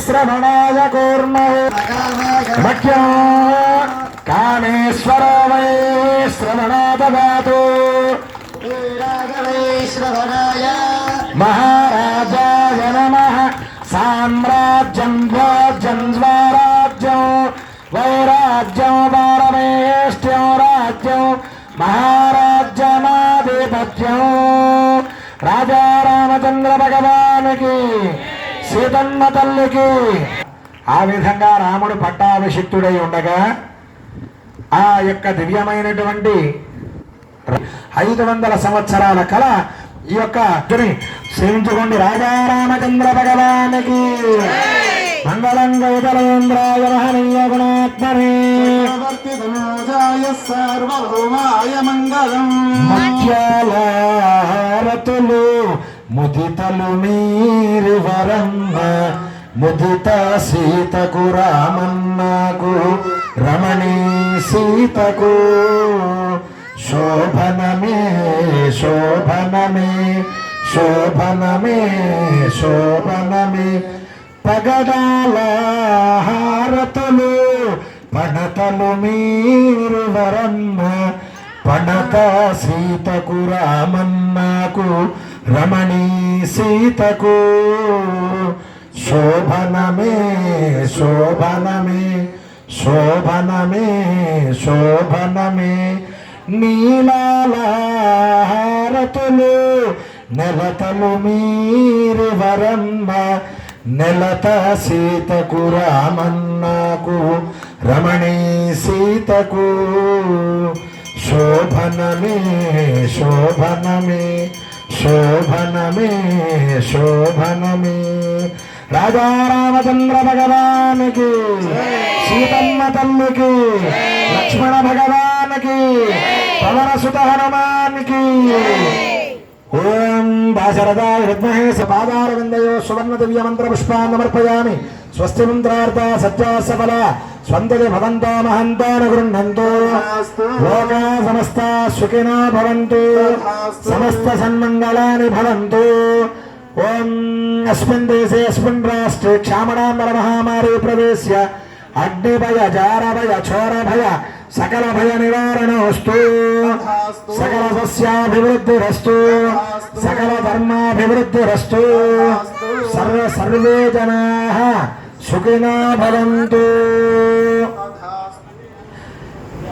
श्रवणाय कूर्मः भक्त्या कामेश्वरो वै श्रवणादवातु महाराजाय नमः। साम्राज्यं राज्यं स्वराज्यं वैराज्यं वारमेष्ट्यं राज्यों महाराज्यमाधिपत्यं राजा रामचन्द्र भगवान् की సీతమ్మ తల్లికి. ఆ విధంగా రాముడు పట్టాభిషిక్తుడై ఉండగా ఆ యొక్క దివ్యమైనటువంటి ఐదు వందల సంవత్సరాల కళ ఈ యొక్క సేవించుకోండి. రాజా రామచంద్ర భగవానికి. మంగళం గౌతలేంద్రాయ మహనీయ గుణాత్మనే. సార్వభౌమాయ మంగళం. ముదితలు మీరు వరమ్మ ముదిత సీతకు రామన్నకు రమణీ సీతకు. శోభనమే శోభనమే శోభనమే శోభనమే. పగడాల హారతులు పడతలు మీరు వరమ్మ పడత సీతకు రామన్నకు రమణీ సీతకు శోభనమే శోభనమే శోభనమే శోభనమే. నీలాలహారతులు నెలతలు మీరు వరమ్మ నెలత సీతకు రామన్నాకు రమణీ సీతకు. శోభనమే శోభనమే. శోభనమే శోభనమే. రాజారామచంద్ర భగవానికి సీతమ్మ తల్లికి లక్ష్మణ భగవానికి పవనసుత హనుమానికి ఓం దాశరథాయ విద్మహే సపాదారవిందయో సువర్ణ దివ్య మంత్ర పుష్పాన్ని సమర్పయామి స్వస్తి మంత్రార్థ సత్యా సఫల. స్వంతది భవంతో మహంతాన గృహంతో లోకా సమస్త సుఖినో భవంతు. సమస్త సన్మంగళాని భవంతు. ఓం అస్మిన్ దేశే అస్మిన్ రాష్ట్రే. క్షామణాంబర మహామారీ ప్రవేశ్య. అగ్నిభయ జారభయ చోరభయ సకల భయ నివారణోస్తు సకల సస్యాభివృద్ధిరస్తు. సకల ధర్మాభివృద్ధిరస్తు. సర్వ సర్వే జనా సుఖినో భవంతు.